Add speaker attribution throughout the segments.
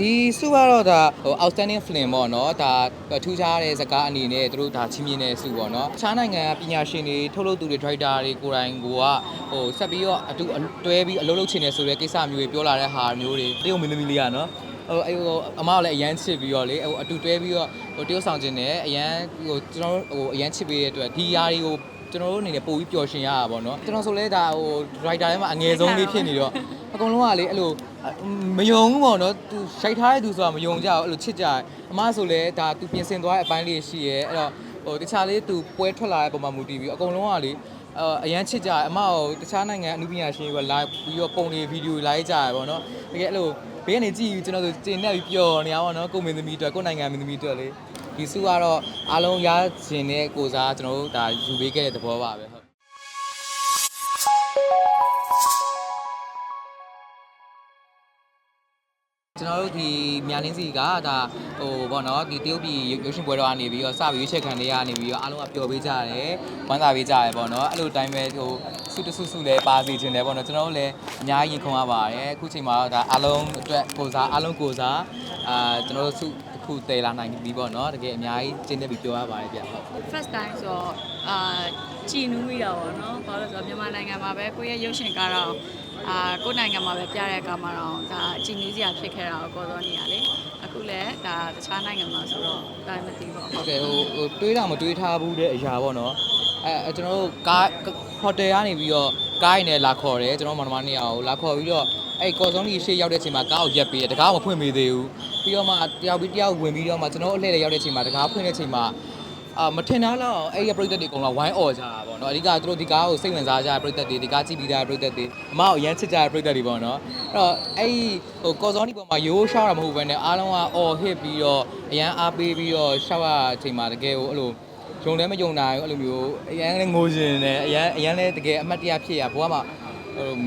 Speaker 1: ဒီစုကတော့ဒါဟို outstanding film ပေါ့နော်ဒါထူးခြားတဲ့ဇာတ်ကားအနေနဲ့သူတို့ဒါချင်းမြင့်တဲ့စုပေါ့နော်တခြားနိုင်ငံကပညာရှင်တွေထုတ်လုပ်သူတွေ director တွေကိုယ်တိုင်ကိုကဟိုဆက်ပြီးတော့အတူတွဲပြီးအလုပ်လုပ်ချင်တယ်ဆိုတဲ့ကိစ္စမျိုးတွေပြောလာတဲ့ဟာမျိုးတွေတရုတ်မင်းသမီးလေးကနော်ဟိုအဲ့ဟိုအမကလည်းအရန်ချစ်ပြီးတော့လေဟိုအတူတွဲပြီးတော့ဟိုတရုတ်ဆောင်ခြင်းနဲ့အရန်ဟိုကျွန်တော်ဟိုအရန်ချစ်ပေးတဲ့အတွက်ဒီຢာတွေကိုကျွန်တော်တို့အနေနဲ့ပို့ပြီးပျော်ရွှင်ရတာပေါ့နော်ကျွန်တော်ဆိုလဲဒါဟို writer ထဲမှာအငယ်ဆုံးလေးဖြစ်နေတော့အကုန်လုံးကလေအဲ့လို မယုံဘူးပေါ့နော်သူရှိုက်ထားတဲ့သူဆိုတာမယုံကြဘူးအဲ့လိုချစ်ကြတယ်အမဆိုလဲဒါသူပြင်ဆင်သွားတဲ့အပိုင်းလေးရှိရဲအဲ့တော့ဟိုတခြားလေးသူပွဲထွက်လာတဲ့ပုံမှာမူတည်ပြီးအကုန်လုံးကလေအအရန်ချစ်ကြတယ်အမကိုတခြားနိုင်ငံအနုပညာရှင်တွေကလာပြီးတော့ပုံတွေဗီဒီယိုလိုက်ကြရပေါ့နော်တကယ်အဲ့လိုဘေးကနေကြည့်ပြီးကျွန်တော်တို့ကျင်နေပြီးပျော်နေရပါတော့ကိုမင်းသမီးအတွက်ကိုနိုင်ငံမင်းသမီးအတွက်လေဒီစုကတော့အားလုံးရခြင်းတဲ့ကိုစားကျွန်တော်တို့ဒါယူပေးခဲ့တဲ့သဘောပါပဲ ကျွန်တော်တို့ဒီမြန်လင်းစီကဒါဟိုဘောနော်ဒီတရုတ်ပြည်ရုပ်ရှင်ပွဲတော်ကနေပြီးတော့စပြီးရွေးချယ်ခံတွေကနေပြီးတော့အားလုံးကပျော်ပေးကြတယ်ဝမ်းသာပေးကြတယ်ပေါ့နော်အဲ့လိုတိုင်းပဲဟိုစုတစုစုလည်းပါစီခြင်းတယ်ပေါ့နော်ကျွန်တော်တို့လည်းအများကြီးရင်ခုန်ရပါတယ်အခုချိန်မှာတော့ဒါအားလုံးအတွက်ကိုစားအားလုံးကိုစားအာကျွန်တော်တို့စုတစ်ခုတည်လာနိုင်ပြီပေါ့နော်တကယ်အများကြီးကျင်းနေပြီးပြောရပါတယ်ဗျဟုတ်
Speaker 2: first time ဆိုတော့အာကြည်နူးမိတာပေါ့နော်ဘာလို့လဲဆိုတော့မြန်မာနိုင်ငံမှာပဲကိုယ့်ရဲ့ရုပ်ရှင်ကားတော့ အာကိုယ့်နိုင်ငံမှာပဲပြတဲ့အခါမှာတော့ဒါကြည်နူးစရာဖြစ်ခဲ့တာကိုကောသောနေရလေအခုလည်းဒါတခြားနိုင်ငံမှာဆိုတော့ဒါမသိပေါ့
Speaker 1: ဟုတ်ကဲ့ဟိုဟိုတွေးတာမတွေးထားဘူးတဲ့အရာပေါ့နော်အဲအဲကျွန်တော်တို့ကားဟိုတယ်ကနေပြီးတော့ကားရင်းနဲ့လာခေါ်တယ်ကျွန်တော်မောင်နှမနှစ်ယောက်ကိုလာခေါ်ပြီးတော့အဲ့ကော်စုံကြီးရှေ့ရောက်တဲ့အချိန်မှာကားကိုရက်ပေးတယ်တကားကိုမဖွင့်ပေးသေးဘူးပြီးတော့မှတယောက်ပြီးတယောက်ဝင်ပြီးတော့မှကျွန်တော်အလှည့်တွေရောက်တဲ့အချိန်မှာတကားဖွင့်တဲ့အချိန်မှာ အာမထင်သားလောက်အဲ့ရပရိသတ်တွေအကုန်လုံးဝိုင်းអော်ကြတာပေါ့နော်အဓိကသူတို့ဒီကားကိုစိတ်ဝင်စားကြတဲ့ပရိသတ်တွေဒီကားကြည့်ပြီးသားပရိသတ်တွေအမကိုအရန်ချစ်ကြတဲ့ပရိသတ်တွေပေါ့နော်အဲ့တော့အဲ့ဟိုကော်စောနီပေါ်မှာရိုးရှောက်တာမဟုတ်ဘဲနဲ့အားလုံးကအော်ဟစ်ပြီးတော့အရန်အားပေးပြီးတော့ရှောက်ရအချိန်မှာတကယ်ကိုအဲ့လိုယုံလည်းမယုံနိုင်ဘူးအဲ့လိုမျိုးအရန်လည်းငိုရှင်တယ်အရန်အရန်လည်းတကယ်အမှတ်တရဖြစ်ရဘဝမှာဟို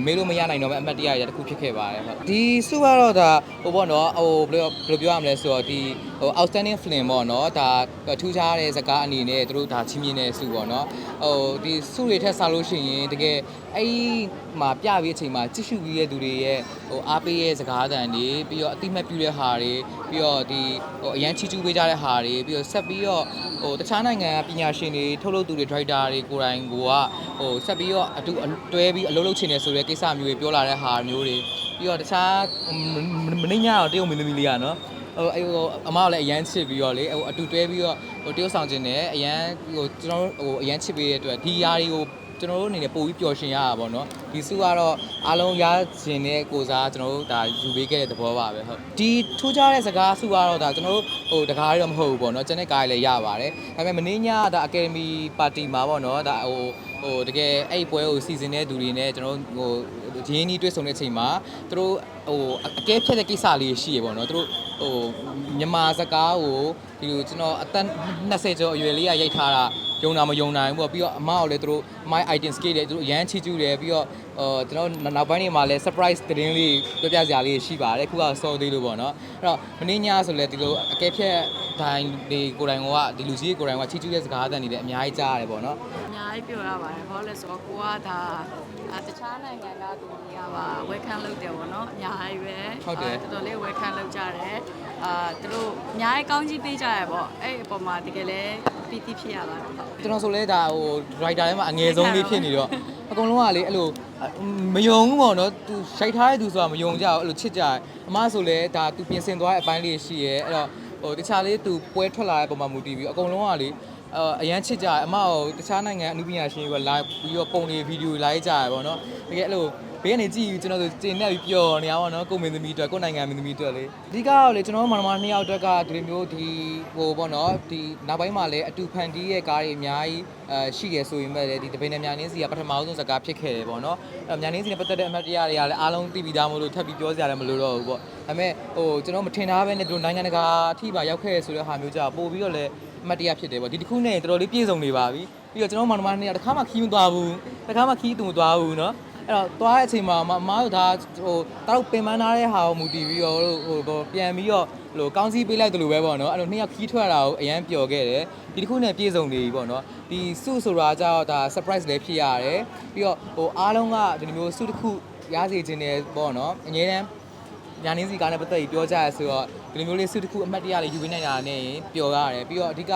Speaker 1: မေးလို့မရနိုင်တော့ပဲအမှတ်တရရတစ်ခုဖြစ်ခဲ့ပါတယ်ဟုတ်ဒီစုကတော့ဒါဟိုပေါ့နော်ဟိုဘယ်လိုဘယ်လိုပြောရမလဲဆိုတော့ဒီဟို outstanding film ပေါ့နော်ဒါထူးခြားတဲ့ဇာတ်ကားအနေနဲ့သူတို့ဒါချင်းမြင့်တဲ့စုပေါ့နော်ဟိုဒီစုတွေထက်စားလို့ရှိရင်တကယ်အဲ့ဒီ မှာပြပြီးအချိန်မှာကြည့်ရှုပြီးတဲ့သူတွေရဲ့ဟိုအားပေးရဲ့စကားသံတွေပြီးတော့အတိမတ်ပြုတဲ့ဟာတွေပြီးတော့ဒီဟိုအရန်ချီးကျူးပေးကြတဲ့ဟာတွေပြီးတော့ဆက်ပြီးတော့ဟိုတခြားနိုင်ငံကပညာရှင်တွေထုတ်လုပ်သူတွေ director တွေကိုယ်တိုင်ကိုကဟိုဆက်ပြီးတော့အတူတွဲပြီးအလုပ်လုပ်ချင်တယ်ဆိုတဲ့ကိစ္စမျိုးတွေပြောလာတဲ့ဟာမျိုးတွေပြီးတော့တခြားမင်းညတော့တရုတ်မင်းသမီးလေးကနော်ဟိုအဲ့ဟိုအမကလည်းအရန်ချစ်ပြီးတော့လေဟိုအတူတွဲပြီးတော့ဟိုတရုတ်ဆောင်ခြင်းနဲ့အရန်ဟိုကျွန်တော်ဟိုအရန်ချစ်ပေးတဲ့အတွက်ဒီຢာတွေကို ကျွန်တော်တို့အနေနဲ့ပို့ပြီးပျော်ရွှင်ရတာပေါ့နော်ဒီစုကတော့အားလုံးရခြင်းတဲ့ကိုစားကျွန်တော်တို့ဒါယူပေးခဲ့တဲ့သဘောပါပဲဟုတ်ဒီထူးခြားတဲ့စကားစုကတော့ဒါကျွန်တော်တို့ဟိုတကားရတော့မဟုတ်ဘူးပေါ့နော်ကျန်တဲ့ကားလည်းရပါတယ်ဒါပေမဲ့မင်းညဒါအကယ်ဒမီပါတီမှာပေါ့နော်ဒါဟိုဟိုတကယ်အဲ့ဒီပွဲကိုစီစဉ်တဲ့သူတွေနဲ့ကျွန်တော်တို့ဟိုရင်းနှီးတွေ့ဆုံတဲ့အချိန်မှာသူတို့ဟိုအကဲဖြတ်တဲ့ကိစ္စလေးရှိရပေါ့နော်သူတို့ဟိုမြန်မာစကားကိုဒီလိုကျွန်တော်အသက်20ကျော်အရွယ်လေးကရိုက်ထားတာ ယုံတာမယုံနိုင်ဘူးပေါ့ပြီးတော့အမကိုလည်းသူတို့ my item scale တွေသူတို့အရန်ချီကျူးတယ်ပြီးတော့ဟိုကျွန်တော်နောက်ပိုင်းတွေမှာလည်း surprise သတင်းလေးပြောပြစရာလေးရှိပါတယ်ခုကစောသေးလို့ပေါ့နော်အဲ့တော့မင်းညဆိုလည်းဒီလိုအကဲဖြတ်ဒိုင်းတွေကိုယ်တိုင်ကဒီလူကြီးကိုယ်တိုင်ကချီကျူးတဲ့စကားအသံတွေလည်းအများကြီးကြားရတယ်ပေါ့နော်
Speaker 2: အများကြီးပြောရပါတယ်ဘာလို့လဲဆိုတော့ကိုကဒါအာတခြားနိုင်ငံကသူတွေကပါ welcome လုပ်တယ်ပေါ့နော်အများကြီးပဲ
Speaker 1: ဟုတ်တယ်
Speaker 2: အာတော်တော်လေး welcome လုပ်ကြတယ်အာသူတို့အများကြီးကောင်းကြီးပေးကြရပေါ့အဲ့အပေါ်မှာတကယ်လဲပီတိဖြစ်ရပါတယ်ဟုတ်
Speaker 1: ကျွန်တော်ဆိုလဲဒါဟို writer ထဲမှာအငယ်ဆုံးလေးဖြစ်နေတော့အကုန်လုံးကလေအဲ့လိုမယုံဘူးပေါ့နော်သူရှိုက်ထားတဲ့သူဆိုတာမယုံကြဘူးအဲ့လိုချစ်ကြတယ်အမဆိုလဲဒါသူပြင်ဆင်သွားတဲ့အပိုင်းလေးရှိရဲအဲ့တော့ဟိုတခြားလေးသူပွဲထွက်လာတဲ့ပုံမှာမူတည်ပြီးအကုန်လုံးကလေအအရန်ချစ်ကြတယ်အမကိုတခြားနိုင်ငံအနုပညာရှင်တွေကလာပြီးတော့ပုံတွေဗီဒီယိုလိုက်ကြရပေါ့နော်တကယ်အဲ့လို ဘေးကနေကြည့်ပြီးကျွန်တော်တို့ကျင်နေပြီးပျော်နေရပါတော့ကိုမင်းသမီးအတွက်ကိုနိုင်ငံမင်းသမီးအတွက်လေအဓိကတော့လေကျွန်တော်တို့မောင်နှမနှစ်ယောက်အတွက်ကဒီလိုမျိုးဒီဟိုပေါ့နော်ဒီနောက်ပိုင်းမှာလည်းအတူဖန်တီးရဲ့ကားတွေအများကြီးအဲရှိတယ်ဆိုရင်ပဲလေဒီတပင်းနဲ့မြန်နင်းစီကပထမဆုံးစကားဖြစ်ခဲ့တယ်ပေါ့နော်အဲမြန်နင်းစီနဲ့ပတ်သက်တဲ့အမှတ်တရတွေကလည်းအားလုံးသိပြီးသားမို့လို့ထပ်ပြီးပြောစရာလည်းမလိုတော့ဘူးပေါ့ဒါပေမဲ့ဟိုကျွန်တော်မထင်ထားပဲနဲ့တို့နိုင်ငံတကာအထိပါရောက်ခဲ့ဆိုတဲ့ဟာမျိုးကြာပို့ပြီးတော့လည်းအမှတ်တရဖြစ်တယ်ပေါ့ဒီတစ်ခုနဲ့တော်တော်လေးပြည့်စုံနေပါပြီပြီးတော့ကျွန်တော်မောင်နှမနှစ်ယောက်တစ်ခါမှခီးမသွားဘူးတစ်ခါမှခီးသူမသွားဘူးနော် အဲ့တော့သွားတဲ့အချိန်မှာမမတို့ဒါဟိုတတော့ပင်ပန်းထားတဲ့ဟာကိုမူတည်ပြီးတော့ဟိုဟိုပြန်ပြီးတော့ဟိုကောင်းစည်းပေးလိုက်တယ်လို့ပဲပေါ့နော်အဲ့လိုနှစ်ယောက်ခီးထွက်တာကိုအရန်ပျော်ခဲ့တယ်ဒီတစ်ခုနဲ့ပြေဆုံးနေပြီပေါ့နော်ဒီစုဆိုတာကြတော့ဒါ surprise လည်းဖြစ်ရတယ်ပြီးတော့ဟိုအားလုံးကဒီလိုမျိုးစုတစ်ခုရစေခြင်းတယ်ပေါ့နော်အငြင်းတမ်းညာနင်းစီကားနဲ့ပတ်သက်ပြီးပြောကြရဆိုတော့ဒီလိုမျိုးလေးစုတစ်ခုအမှတ်တရလေးယူပေးနိုင်တာနဲ့ပျော်ရတယ်ပြီးတော့အဓိက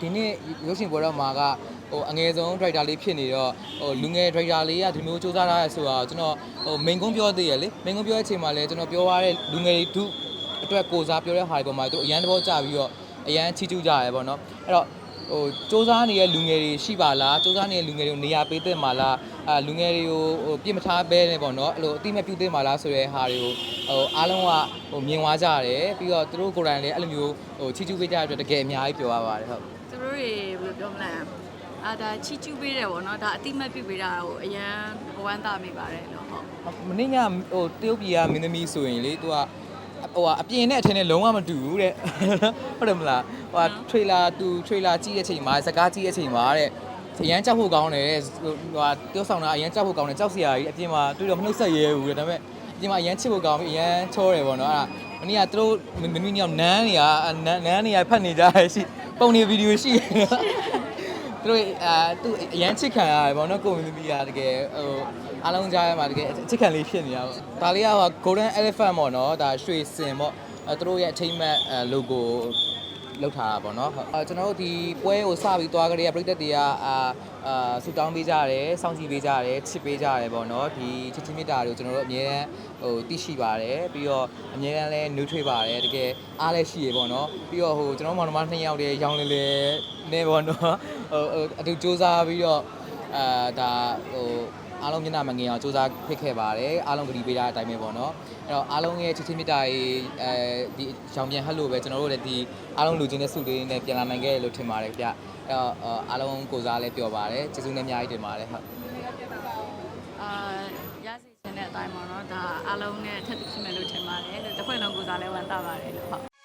Speaker 1: ဒီနေ့ရုပ်ရှင်ပွဲတော့မှာက ဟိုအငယ်ဆုံး driver လေးဖြစ်နေတော့ဟိုလူငယ် driver လေးကဒီမျိုးစူးစမ်းထားရဆိုတော့ကျွန်တော်ဟို main ကုန်းပြောသေးရလေ main ကုန်းပြောတဲ့အချိန်မှာလည်းကျွန်တော်ပြောရတဲ့လူငယ်တွေသူအတွက်ကိုစားပြောတဲ့ဟာတွေပေါ်မှာသူအရန်တဘောကြပြီးတော့အရန်ချီးကျူးကြရဲပေါ့နော်အဲ့တော့ဟိုစူးစမ်းနေတဲ့လူငယ်တွေရှိပါလားစူးစမ်းနေတဲ့လူငယ်တွေကိုနေရာပေးသင့်ပါလားအာလူငယ်တွေကိုဟိုပြစ်မထားဘဲနဲ့ပေါ့နော်အဲ့လိုအတိမပြုသင့်ပါလားဆိုတဲ့ဟာတွေကိုဟိုအားလုံးကဟိုမြင်သွားကြတယ်ပြီးတော့သူတို့ကိုယ်တိုင်လည်းအဲ့လိုမျိုးဟိုချီးကျူးပေးကြတဲ့အတွက်တကယ်အများကြီးပြောရပါတယ်ဟုတ်
Speaker 2: သူတို့တွေဘယ်လိုပြောမလဲ အာဒါချီချူးပေးတယ်ပေါ့နော်ဒါအတိမတ်ပြုပေးတာကိုအရန်ဝမ်းသာမိပါတယ်လို့ဟုတ်
Speaker 1: မနေ့ကဟိုတရုတ်ပြည်ကမင်းသမီးဆိုရင်လေသူကဟိုအပြင်နဲ့အထင်းနဲ့လုံးဝမတူဘူးတဲ့ဟုတ်တယ်မလားဟိုထရေလာသူထရေလာကြည့်တဲ့အချိန်မှာစကားကြည့်တဲ့အချိန်မှာတဲ့အရန်ကြောက်ဖို့ကောင်းတယ်ဟိုတိုးဆောင်တာအရန်ကြောက်ဖို့ကောင်းတယ်ကြောက်စရာကြီးအပြင်မှာတွေ့တော့မနှုတ်ဆက်ရဲဘူးတဲ့ဒါပေမဲ့အပြင်မှာအရန်ချစ်ဖို့ကောင်းပြီးအရန်ချောတယ်ပေါ့နော်အဲ့ဒါမနေ့ကသူတို့မင်းသမီးညောင်နန်းနေရနန်းနန်းနေရဖတ်နေကြရရှိပုံနေဗီဒီယိုရှိတယ်သူ တို့အာသူအရန်ချစ်ခံရတယ်ပေါ့နော်ကိုမင်းသမီးကတကယ်ဟိုအားလုံးကြားရမှာတကယ်အချစ်ခံလေးဖြစ်နေတာပေါ့ဒါလေးကဟို Golden Elephant ပေါ့နော်ဒါရွှေစင်ပေါ့အဲသူတို့ရဲ့ attainment အဲ logo လောက်ထားတာပေါ့နော်ဟုတ်အဲကျွန်တော်တို့ဒီပွဲကိုစပြီးသွားကြတဲ့ပြည်သက်တွေကအာအာဆူတောင်းပေးကြတယ်စောင့်ကြည့်ပေးကြတယ်ချစ်ပေးကြတယ်ပေါ့နော်ဒီချစ်ချင်းမြတ်တာတွေကိုကျွန်တော်တို့အမြဲတမ်းဟိုသိရှိပါတယ်ပြီးတော့အမြဲတမ်းလဲနှွေးထွေးပါတယ်တကယ်အားလည်းရှိရပေါ့နော်ပြီးတော့ဟိုကျွန်တော်မောင်နှမနှစ်ယောက်တည်းရောင်းလေလေနေပေါ့နော်ဟိုဟိုအတူစူးစမ်းပြီးတော့အာဒါဟို အားလုံးမျက်နှာမငင်အောင်စူးစမ်းဖြစ်ခဲ့ပါတယ်အားလုံးကတိပေးထားတဲ့အတိုင်းပဲပေါ့နော်အဲ့တော့အားလုံးရဲ့ချစ်ချင်းမြတ်တာရေးအဲဒီရောင်ပြန်ဟတ်လို့ပဲကျွန်တော်တို့လည်းဒီအားလုံးလူချင်းတဲ့စုလေးနဲ့ပြန်လာနိုင်ခဲ့ရလို့ထင်ပါတယ်ဗျအဲ့တော့အားလုံးကိုစားလည်းပြောပါတယ်ကျေးဇူးနဲ့အများကြီးတင်ပါတယ်ဟုတ်
Speaker 2: အာရစီချင်တဲ့အတိုင်းပေါ့နော်ဒါအားလုံးနဲ့ထပ်ပြီးဖြစ်မယ်လို့ထင်ပါတယ်လို့တစ်ခွက်လုံးကိုစားလဲဝမ်းသာပါတယ်လို့ဟုတ်